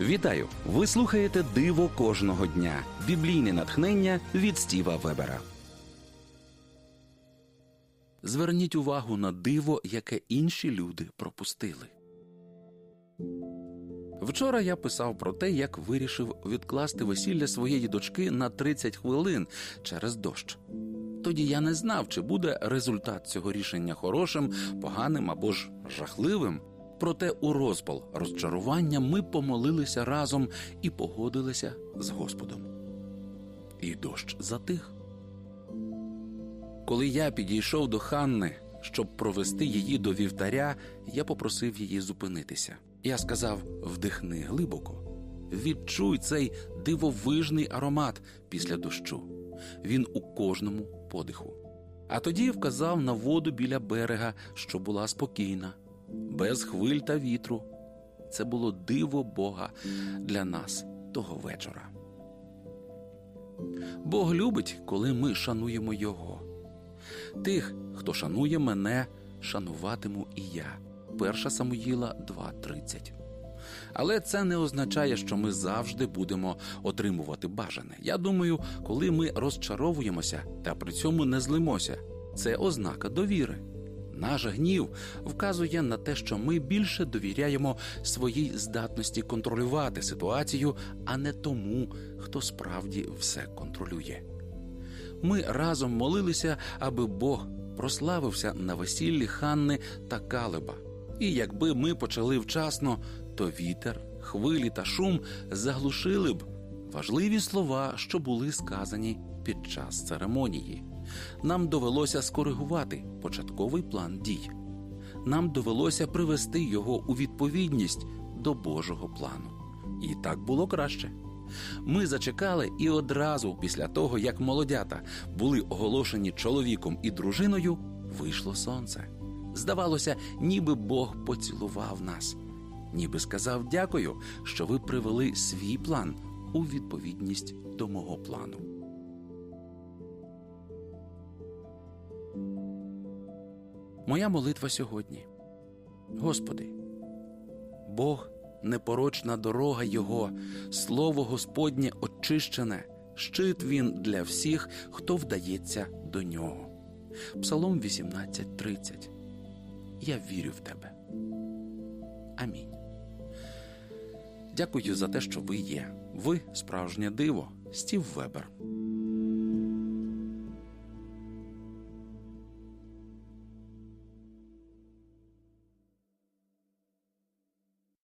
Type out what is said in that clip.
Вітаю! Ви слухаєте Диво кожного дня. Біблійне натхнення від Стіва Вебера. Зверніть увагу на диво, яке інші люди пропустили. Вчора я писав про те, як вирішив відкласти весілля своєї дочки на 30 хвилин через дощ. Тоді я не знав, чи буде результат цього рішення хорошим, поганим або ж жахливим. Проте у розпал розчарування ми помолилися разом і погодилися з Господом. І дощ затих. Коли я підійшов до Ханни, щоб провести її до вівтаря, я попросив її зупинитися. Я сказав: вдихни глибоко, відчуй цей дивовижний аромат після дощу. Він у кожному подиху. А тоді вказав на воду біля берега, що була спокійна, без хвиль та вітру. Це було диво Бога для нас того вечора. Бог любить, коли ми шануємо Його. Тих, хто шанує мене, шануватиму і я. 1 Самуїла 2.30. Але це не означає, що ми завжди будемо отримувати бажане. Я думаю, коли ми розчаровуємося та при цьому не злимося, це ознака довіри. Наш гнів вказує на те, що ми більше довіряємо своїй здатності контролювати ситуацію, а не тому, хто справді все контролює. Ми разом молилися, аби Бог прославився на весіллі Ханни та Калеба. І якби ми почали вчасно, то вітер, хвилі та шум заглушили б важливі слова, що були сказані під час церемонії. Нам довелося скоригувати початковий план дій. Нам довелося привести його у відповідність до Божого плану. І так було краще. Ми зачекали, і одразу після того, як молодята були оголошені чоловіком і дружиною, вийшло сонце. Здавалося, ніби Бог поцілував нас, ніби сказав дякую, що ви привели свій план у відповідність до мого плану. Моя молитва сьогодні. Господи, Бог непорочна дорога Його, Слово Господнє очищене, щит Він для всіх, хто вдається до нього. Псалом 18.30 Я вірю в тебе. Амінь. Дякую за те, що ви є. Ви справжнє диво, Стів Вебер.